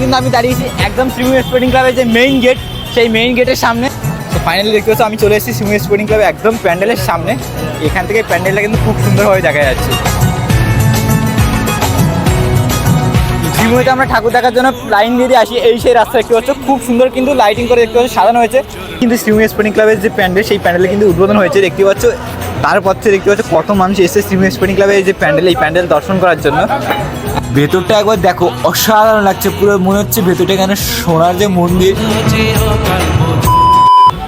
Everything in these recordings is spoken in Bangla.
কিন্তু আমি দাঁড়িয়েছি একদম শ্রীমুখ স্পোর্টিং ক্লাবের যে মেইন গেট সেই মেইন গেটের সামনে। তো ফাইনালি দেখতে পাচ্ছ, আমি চলে এসেছি শ্রীমুখ স্পোর্টিং ক্লাবে একদম প্যান্ডেলের সামনে। এখান থেকে প্যান্ডেলটা কিন্তু খুব সুন্দরভাবে দেখা যাচ্ছে। ঝিমুইতে আমরা ঠাকুর দেখার জন্য লাইন দিয়ে আসি। এই সেই রাস্তা দেখতে পাচ্ছ, খুব সুন্দর কিন্তু লাইটিং করে দেখতে পাচ্ছ, সাজানো হয়েছে। কিন্তু শ্রীমুই স্পোর্টিং ক্লাবের যে প্যান্ডেল, সেই প্যান্ডেলে কিন্তু উদ্বোধন হয়েছে। দেখতে পাচ্ছ তারপর থেকে দেখতে পাচ্ছ কত মানুষ এসেছে শ্রীমুই স্পোর্টিং ক্লাবের যে প্যান্ডেল, এই প্যান্ডেল দর্শন করার জন্য। ভেতরটা একবার দেখো, অসাধারণ লাগছে, পুরো মনে হচ্ছে ভেতরটা এখানে সোনার যে মন্দির।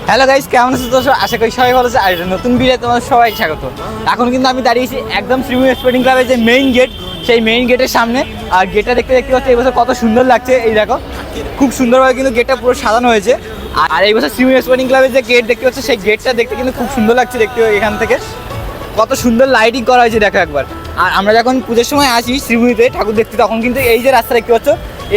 হ্যালো গাইস কেমন আছো তো সব? আশা করি সবাই ভালো আছে। আর নতুন ভিডিও তোমাদের সবাই স্বাগত। এখন কিন্তু আমি দাঁড়িয়েছি একদম শ্রীমুখ স্পোর্টিং ক্লাবের যে মেইন গেট সেই মেইন গেটের সামনে। আর গেটটা দেখতে দেখতে পাচ্ছি, এই বছর কত সুন্দর লাগছে। এই দেখো, খুব সুন্দরভাবে কিন্তু গেটটা পুরো সাজানো হয়েছে। আর এই বছর শ্রীমুখ স্পোর্টিং ক্লাবের যে গেট দেখতে পাচ্ছ, সেই গেটটা দেখতে কিন্তু খুব সুন্দর লাগছে দেখতে এখান থেকে। কত সুন্দর লাইটিং করা হয়েছে, দেখো একবার। আর আমরা যখন পুজোর সময় আসি শ্রীভূমিতে, ঠাকুর দেখতে, তখন কিন্তু এই যে রাস্তা দেখতে পাচ্ছ,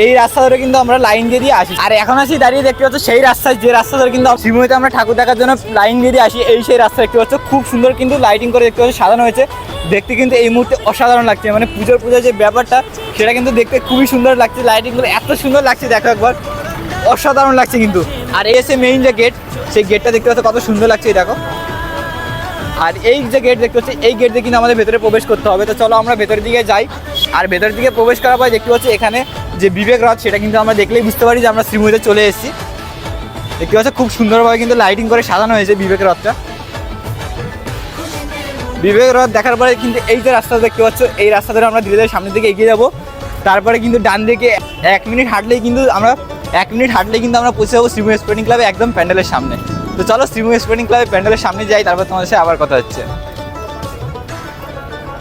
এই রাস্তা ধরে কিন্তু আমরা লাইন দিয়ে দিয়ে আসি। আর এখন আসি দাঁড়িয়ে দেখতে পাচ্ছ, সেই রাস্তায়, যে রাস্তা ধরে কিন্তু শ্রীভূমিতে আমরা ঠাকুর দেখার জন্য লাইন দিয়ে দিয়ে আসি, এই সেই রাস্তা দেখতে পাচ্ছ, খুব সুন্দর কিন্তু লাইটিং করে দেখতে পাচ্ছ, সাজানো হয়েছে। দেখতে কিন্তু এই মুহূর্তে অসাধারণ লাগছে মানে পুজোর পুজোর যে ব্যাপারটা, সেটা কিন্তু দেখতে খুবই সুন্দর লাগছে লাইটিংগুলো এত সুন্দর লাগছে, দেখো একবার। অসাধারণ লাগছে কিন্তু। আর এসে মেইন যে গেট সেই গেটটা দেখতে পাচ্ছ কত সুন্দর লাগছে, এই দেখো। আর এই যে গেট দেখতে পাচ্ছি, এই গেট দিয়ে কিন্তু আমাদের ভেতরে প্রবেশ করতে হবে। তো চলো আমরা ভেতরের দিকে যাই। আর ভেতরের দিকে প্রবেশ করার পর দেখতে পাচ্ছি এখানে যে বিবেক রথ সেটা কিন্তু আমরা দেখলেই বুঝতে পারি যে আমরা শ্রীমতিতে চলে এসেছি। দেখতে পাচ্ছি খুব সুন্দরভাবে কিন্তু লাইটিং করে সাজানো হয়েছে বিবেক রথটা বিবেক রথ দেখার পরে কিন্তু এই যে রাস্তা দেখতে পাচ্ছ, এই রাস্তা ধরে আমরা ধীরে ধীরে সামনের দিকে এগিয়ে যাব। তারপরে কিন্তু ডান দিকে এক মিনিট হাঁটলেই কিন্তু আমরা এক মিনিট হাঁটলে কিন্তু আমরা পৌঁছে যাব শ্রীমুখ স্পোর্টিং ক্লাবে একদম প্যান্ডেলের সামনে। তো চলো শ্রীমুখ স্পোর্টিং ক্লাবে প্যান্ডেলের সামনে যাই তারপর তোমাদের সাথে আবার কথা হচ্ছে।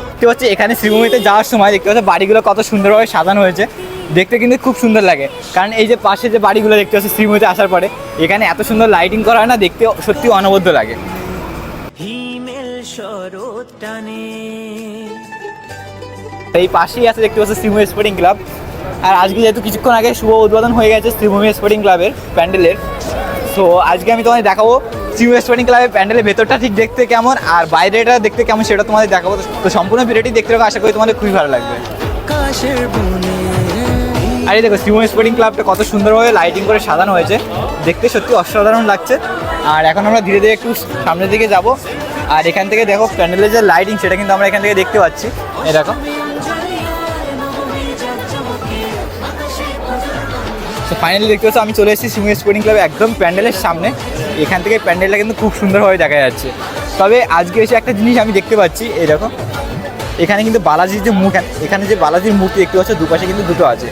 দেখতে পাচ্ছি এখানে শ্রীভূমিতে যাওয়ার সময় দেখতে পাচ্ছি বাড়িগুলো কত সুন্দরভাবে সাজানো হয়েছে। দেখতে কিন্তু খুব সুন্দর লাগে। কারণ এই যে পাশে যে বাড়িগুলো দেখতে পাচ্ছি শ্রীভূমিতে আসার পরে এখানে এত সুন্দর লাইটিং করা হয় না দেখতে সত্যি অনবদ্য লাগে। এই পাশেই আছে দেখতে পাচ্ছি শ্রীভূমি স্পোর্টিং ক্লাব আর আজকে যেহেতু কিছুক্ষণ আগে শুভ উদ্বোধন হয়ে গেছে শ্রীভূমি স্পোর্টিং ক্লাবের প্যান্ডেলের। সো আজকে আমি তোমাদের দেখাবো শ্রীভূমি স্পোর্টিং ক্লাবের প্যান্ডেলের ভেতরটা ঠিক দেখতে কেমন আর বাইরেটা দেখতে কেমন সেটা তোমাদের দেখাবো। তো সম্পূর্ণ ভিডিওটি দেখতে থাকো, আশা করি তোমাদের খুবই ভালো লাগবে। আর এই দেখো শ্রীময় স্পোর্টিং ক্লাবটা কত সুন্দরভাবে লাইটিং করে সাজানো হয়েছে। দেখতে সত্যি অসাধারণ লাগছে। আর এখন আমরা ধীরে ধীরে একটু সামনের দিকে যাব। আর এখান থেকে দেখো, প্যান্ডেলের যে লাইটিং সেটা কিন্তু আমরা এখান থেকে দেখতে পাচ্ছি। দেখো। তো ফাইনালি দেখতে পাচ্ছ, আমি চলে এসেছি সিমিও স্পোর্টিং ক্লাবে একদম প্যান্ডেলের সামনে। এখান থেকে প্যান্ডেলটা কিন্তু খুব সুন্দরভাবে দেখা যাচ্ছে। তবে আজকে এসে একটা জিনিস আমি দেখতে পাচ্ছি দেখো। এখানে কিন্তু বালাজির যে মুখ, এখানে যে বালাজির মূর্তি দেখতে পাচ্ছ, দুপাশে কিন্তু দুটো আছে।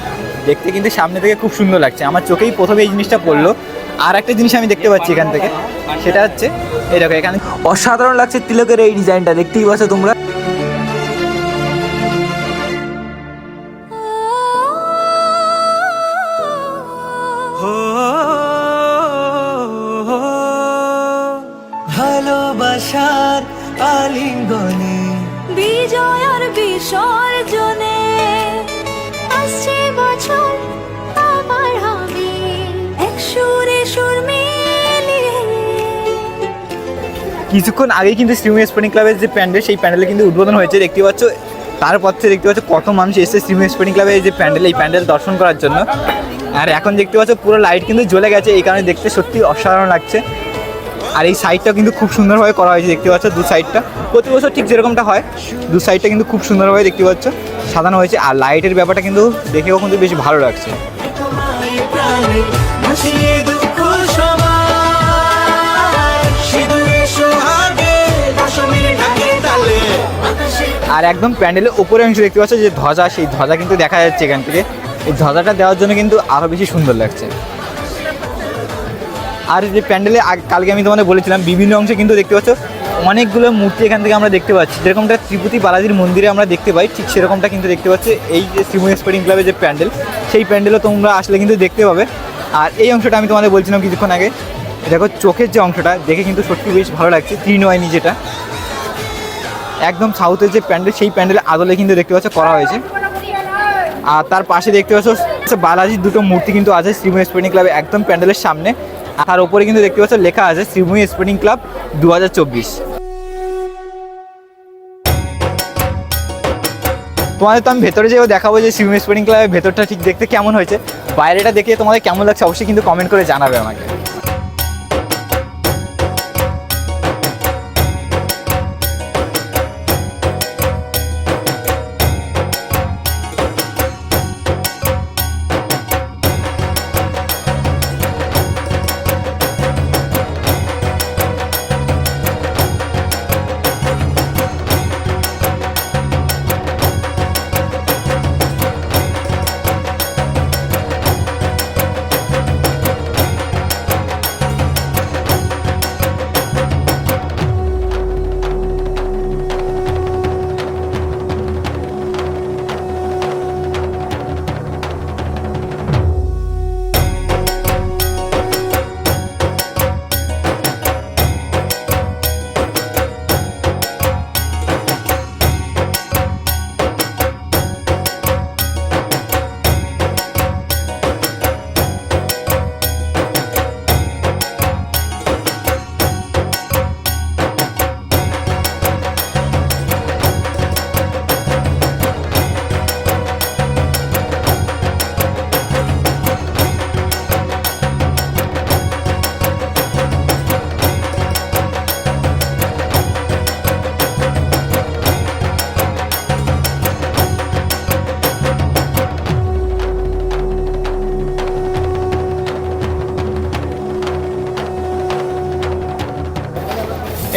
দেখতে কিন্তু সামনে থেকে খুব সুন্দর লাগছে। আমার চোখেই প্রথমে এই জিনিসটা পড়ল। আর একটা জিনিস আমি দেখতে পাচ্ছি এখান থেকে, সেটা হচ্ছে দেখো এখানে অসাধারণ লাগছে তিলকের এই ডিজাইনটা। দেখতেই পাচ্ছ তোমরা? ভালোবাসার আলিঙ্গনে। বিজয় আর বিসর্জনে। আসছে বছর আবার হবে। এক সুরে সুর কিছুক্ষণ আগেই কিন্তু শ্রীময় স্পোর্টিং ক্লাবের যে প্যান্ডেল সেই প্যান্ডেলে কিন্তু উদ্বোধন হয়েছে। দেখতে পাচ্ছ তারপর থেকে দেখতে পাচ্ছ কত মানুষ এসেছে শ্রীময় স্পোর্টিং ক্লাবের যে প্যান্ডেল এই প্যান্ডেল দর্শন করার জন্য। আর এখন দেখতে পাচ্ছ পুরো লাইট কিন্তু জ্বলে গেছে। এই কারণে দেখতে সত্যি অসাধারণ লাগছে। আর এই সাইডটাও কিন্তু খুব সুন্দরভাবে করা হয়েছে, দেখতে পাচ্ছ দু সাইডটা প্রতি বছর ঠিক যেরকমটা হয়, দু সাইডটা কিন্তু খুব সুন্দরভাবে দেখতে পাচ্ছ সাজানো হয়েছে। আর লাইটের ব্যাপারটা কিন্তু দেখেও কিন্তু বেশ ভালো লাগছে। আর একদম প্যান্ডেলের উপরে অংশ দেখতে পাচ্ছ, যে ধ্বজা, সেই ধ্বজা কিন্তু দেখা যাচ্ছে এখান থেকে। এই ধ্বজাটা দেওয়ার জন্য কিন্তু আরও বেশি সুন্দর লাগছে। আর যে প্যান্ডেলে কালকে আমি তোমাদের বলেছিলাম, বিভিন্ন অংশে কিন্তু দেখতে পাচ্ছ, অনেকগুলো মূর্তি এখান থেকে আমরা দেখতে পাচ্ছি। যেরকমটা ত্রিপুতি বালাজির মন্দিরে আমরা দেখতে পাই, ঠিক সেরকমটা কিন্তু দেখতে পাচ্ছি এই যে শ্রীময় স্পোর্টিং ক্লাবের যে প্যান্ডেল। সেই প্যান্ডেলও তোমরা আসলে কিন্তু দেখতে পাবে। আর এই অংশটা আমি তোমাদের বলছিলাম কিছুক্ষণ আগে। দেখো, চোখের যে অংশটা, দেখে কিন্তু সত্যি বেশ ভালো লাগছে ত্রিনয়নি যেটা। একদম সাউথের যে প্যান্ডেল, সেই প্যান্ডেলের আদলে কিন্তু দেখতে পাচ্ছ, করা হয়েছে। আর তার পাশে দেখতে পাচ্ছ, বালাজির দুটো মূর্তি কিন্তু আছে শ্রীময় স্পোর্টিং ক্লাবে একদম প্যান্ডেলের সামনে। তার উপরে কিন্তু দেখতে পাচ্ছ লেখা আছে শ্রীভূমি স্পোর্টিং ক্লাব দু হাজার চব্বিশ। তোমাদের তো আমি ভেতরে যেও দেখাবো যে শ্রীভূমি স্পোর্টিং ক্লাবের ভেতরটা ঠিক দেখতে কেমন হয়েছে। বাইরেটা দেখে তোমাদের কেমন লাগছে অবশ্যই কিন্তু কমেন্ট করে জানাবে আমাকে।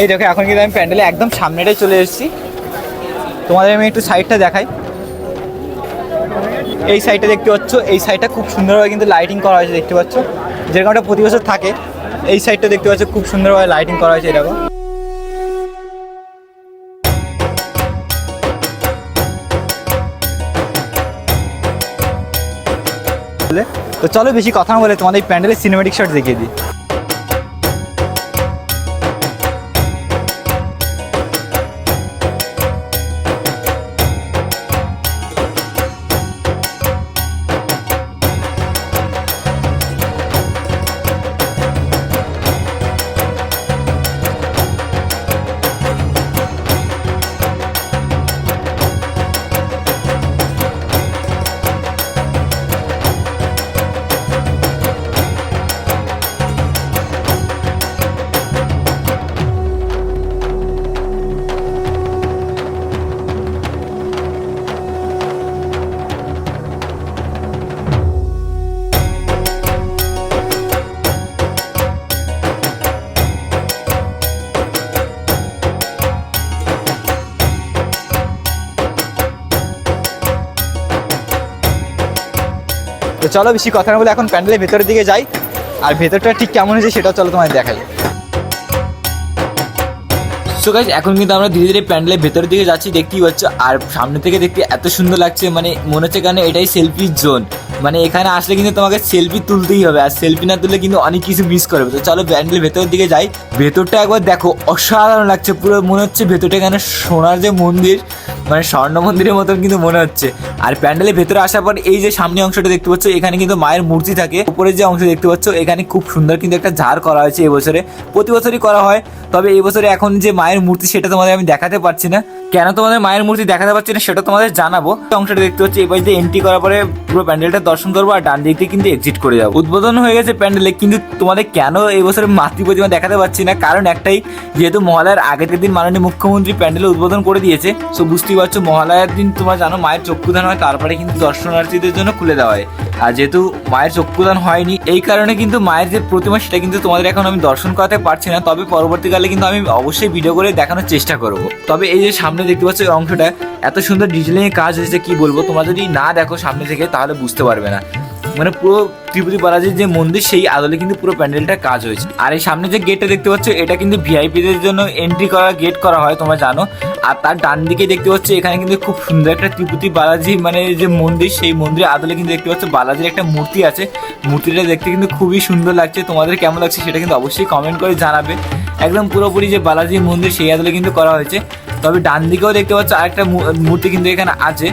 এই দেখো, এখন কিন্তু আমি প্যান্ডেলে একদম সামনেটাই চলে এসেছি। তোমাদের আমি একটু সাইডটা দেখাই। এই সাইডটা দেখতে পাচ্ছ, এই সাইডটা খুব সুন্দরভাবে কিন্তু লাইটিং করা হয়েছে, দেখতে পাচ্ছ? যেরকম একটা প্রতি বছর থাকে, এই সাইডটা দেখতে পাচ্ছ, খুব সুন্দরভাবে লাইটিং করা হয়েছে এরকম তো চলো বেশি কথা বলে তোমাদের প্যান্ডেলের সিনেমেটিক শট দেখিয়ে দিই। তো চলো বেশি কথা না বলে এখন প্যান্ডেলের ভেতরের দিকে যাই। আর ভেতরটা ঠিক কেমন হয়েছে সেটাও চলো তোমায় দেখাই। সো গাইজ এখন কিন্তু আমরা ধীরে ধীরে প্যান্ডেলের ভেতরের দিকে যাচ্ছি, দেখতেই পাচ্ছ। আর সামনে থেকে দেখতে এত সুন্দর লাগছে মানে মনে হচ্ছে কেন এটাই সেলফির জোন মানে এখানে আসলে কিন্তু তোমাকে সেলফি তুলতেই হবে, আর সেলফি না তুললে কিন্তু অনেক কিছু মিস করবে। তো চলো প্যান্ডেলের ভেতরের দিকে যাই। ভেতরটা একবার দেখো, অসাধারণ লাগছে, পুরো মনে হচ্ছে ভেতরটা এখানে সোনার যে মন্দির। মানে স্বর্ণ মন্দিরের মতন কিন্তু মনে হচ্ছে। আর প্যান্ডেলের ভেতরে আসার পর এই যে সামনে অংশটা দেখতে পাচ্ছ, এখানে কিন্তু মায়ের মূর্তি থাকে। উপরে যে অংশ দেখতে পাচ্ছ, এখানে খুব সুন্দর কিন্তু একটা ঝাড় করা হয়েছে এবছরে প্রতি বছরই করা হয়। তবে এই বছরে এখন যে মায়ের মূর্তি, সেটা তোমাদের আমি দেখাতে পারছি না। কেন তোমাদের মায়ের মূর্তি দেখাতে পারছি না, সেটা তোমাদের জানাব। অংশটা দেখতে পাচ্ছি এবার যে এন্ট্রি করার পরে পুরো প্যান্ডেলটা দর্শন করব আর ডান দিক দিয়ে কিন্তু এক্সিট করে যাব। উদ্বোধন হয়ে গেছে প্যান্ডেলে, কিন্তু তোমাদের কেন এই বছরে মাতৃ প্রতিমা দেখাতে পারছি না? কারণ একটাই, যেহেতু মহালয়ার আগের দিন মাননীয় মুখ্যমন্ত্রী প্যান্ডেল উদ্বোধন করে দিয়েছে সো বুঝতেই পারছ মহালয়ার দিন তোমরা জানো, মায়ের চক্ষুদান হয় তারপরে কিন্তু দর্শনার্থীদের জন্য খুলে দেওয়া হয়। আর যেহেতু মায়ের চক্ষুদান হয়নি, এই কারণে কিন্তু মায়ের যে প্রতিমা, সেটা কিন্তু তোমাদের এখন আমি দর্শন করাতে পারছি না। তবে পরবর্তীকালে কিন্তু আমি অবশ্যই ভিডিও করে দেখানোর চেষ্টা করব। তবে এই যে সামনে দেখতে পাচ্ছ এই অংশটা, এত সুন্দর ডিজাইনের কাজ হয়েছে, কি বলব? তোমরা যদি না দেখো সামনে থেকে, তাহলে বুঝতে পারবে না। মানে পুরো ত্রিপুরি বালাজির যে মন্দির, সেই আদলে কিন্তু পুরো প্যান্ডেলটা কাজ হয়েছে। আর এই সামনে যে গেটটা দেখতে পাচ্ছ, এটা কিন্তু ভিআইপিদের জন্য এন্ট্রি করা গেট করা হয়, তোমরা জানো। আর তার ডান দিকে দেখতে পাচ্ছ, এখানে কিন্তু খুব সুন্দর একটা ত্রিপুতি বালাজি মানে যে মন্দির, সেই মন্দিরের আদলে কিন্তু দেখতে পাচ্ছ, বালাজির একটা মূর্তি আছে। মূর্তিটা দেখতে কিন্তু খুবই সুন্দর লাগছে। তোমাদের কেমন লাগছে সেটা কিন্তু অবশ্যই কমেন্ট করে জানাবে। একদম পুরোপুরি যে বালাজি মন্দির, সেই আদলে কিন্তু করা হয়েছে। তবে ডান দিকেও দেখতে পাচ্ছ, আরেকটা মূর্তি কিন্তু এখানে আছে।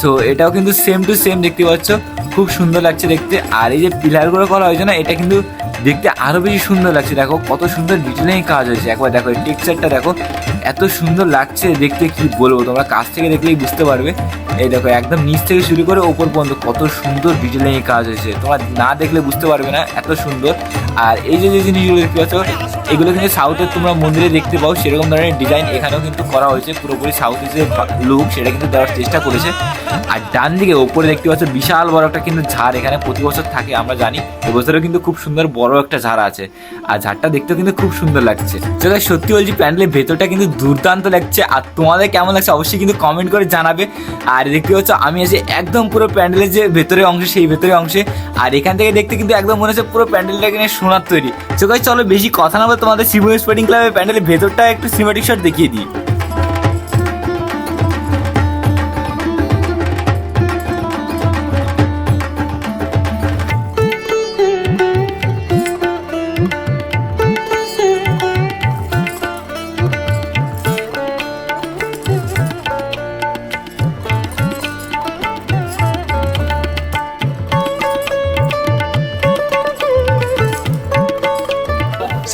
সো এটাও কিন্তু সেম টু সেম দেখতে পাচ্ছ। খুব সুন্দর লাগছে দেখতে। আর এই যে পিলারগুলো করা হয়েছে না, এটা কিন্তু দেখতে আরও বেশি সুন্দর লাগছে। দেখো, কত সুন্দর ডিটেলিং কাজ হয়েছে। একবার দেখো টেক্সচারটা দেখো। এত সুন্দর লাগছে দেখতে, কি বলব? তোমরা কাছ থেকে দেখলেই বুঝতে পারবে। এই দেখো, একদম নিচ থেকে শুরু করে ওপর পর্যন্ত কত সুন্দর ডিটেলিং এ কাজ হয়েছে। তোমরা না দেখলে বুঝতে পারবে না, এত সুন্দর। আর এই যে যে জিনিসগুলো দেখতে পাচ্ছ, এগুলো কিন্তু সাউথের তোমরা মন্দিরে দেখতে পাও, সেরকম ধরনের ডিজাইন এখানেও কিন্তু করা হয়েছে। পুরোপুরি সাউথের যে লুক সেটা কিন্তু দেওয়ার চেষ্টা করেছে। আর ডান দিকে ওপরে দেখতে পাচ্ছ, বিশাল বড় একটা কিন্তু ঝাড় এখানে প্রতি বছর থাকে, আমরা জানি। এবছরও কিন্তু খুব সুন্দর বড় একটা ঝাড় আছে। আর ঝাড়টা দেখতেও কিন্তু খুব সুন্দর লাগছে। যেটা সত্যি বলছি, প্যান্ডেলের ভেতরটা কিন্তু দুর্দান্ত লাগছে। আর তোমাদের কেমন লাগছে অবশ্যই কিন্তু কমেন্ট করে জানাবে। আর দেখতে হচ্ছে আমি আছি একদম পুরো প্যান্ডেলের যে ভেতরে অংশ, সেই ভেতরে অংশে। আর এখান থেকে দেখতে কিন্তু একদম মনে হচ্ছে পুরো প্যান্ডেলটা কিনে সোনার তৈরি। চোখে চলো বেশি কথা না বলে তোমাদের শিবু স্পোর্টিং ক্লাবের প্যান্ডেলের ভেতরটা একটু সিমেটিক শট দেখিয়ে দিই।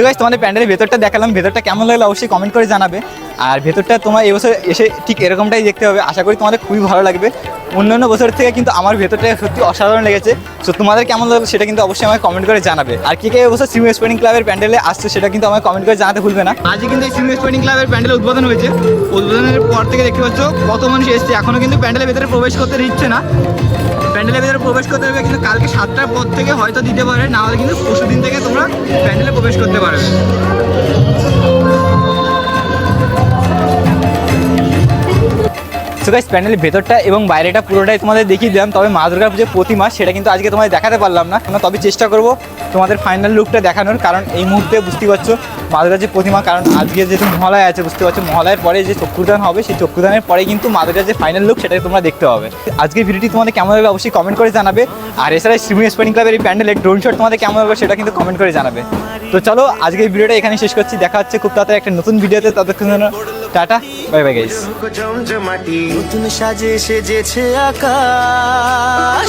সো গাইস তোমাদের প্যান্ডেলের ভেতরটা দেখালাম, ভেতরটা কেমন লাগল অবশ্যই কমেন্ট করে জানাবে। আর ভেতরটা তোমার এবছর এসে ঠিক এরকমটাই দেখতে হবে, আশা করি তোমাদের খুবই ভালো লাগবে। অন্যান্য বছর থেকে কিন্তু আমার ভেতরটা সত্যি অসাধারণ লেগেছে সো তোমাদের কেমন লাগল সেটা কিন্তু অবশ্যই আমাকে কমেন্ট করে জানাবে। আর কে কে এবছর সিম স্পোর্টিং ক্লাবের প্যান্ডেলে আসছে সেটা কিন্তু আমাকে কমেন্ট করে জানাতে ভুলবে না। আজকে কিন্তু এই সিম স্পোর্টিং ক্লাবের প্যান্ডেল উদ্বোধন হয়েছে। উদ্বোধনের পর থেকে দেখতে পাচ্ছ, কত মানুষ এসছে। এখনও কিন্তু প্যান্ডেলের ভেতরে প্রবেশ করতে দিচ্ছে না। প্যান্ডেলের ভেতরে প্রবেশ করতে হবে কিন্তু কালকে সাতটার পর থেকে হয়তো দিতে পারে, না হলে কিন্তু পরশু দিন থেকে তোমরা প্যান্ডেলে প্রবেশ করতে পারবে সো গাইস প্যান্ডেলের ভেতরটা এবং বাইরেটা পুরোটাই তোমাদের দেখিয়ে দিলাম। তবে মা দুর্গার পুজোর প্রতিমা সেটা কিন্তু আজকে তোমাদের দেখাতে পারলাম না। আমরা তবে চেষ্টা করব তোমাদের ফাইনাল লুকটা দেখানোর, কারণ এই মুহূর্তে বুঝতে পারছ মা দুর্গার যে প্রতিমা, কারণ আজকে যেহেতু মহালয় আছে বুঝতে পারছ মহালয়ের পরে যে চক্ষুদান হবে, সেই চক্ষুদানের পরে কিন্তু মা দুর্গার যে ফাইনাল লুক সেটাকে তোমরা দেখতে হবে আজকের ভিডিওটি তোমাদের কেমন লাগবে অবশ্যই কমেন্ট করে জানাবে। আর এছাড়া শ্রীমী স্পোর্টিং ক্লাবের এই প্যান্ডেলের ড্রোন শট তোমাদের কেমন লাগবে সেটা কিন্তু কমেন্ট করে জানাবে। তো চলো আজকের ভিডিওটা এখানে শেষ করছি। দেখা হচ্ছে খুব তাড়াতাড়ি একটা নতুন ভিডিওতে ততক্ষণ টাটা বাই বাই গাইস নতুন সাজে সেজেছে আকাশ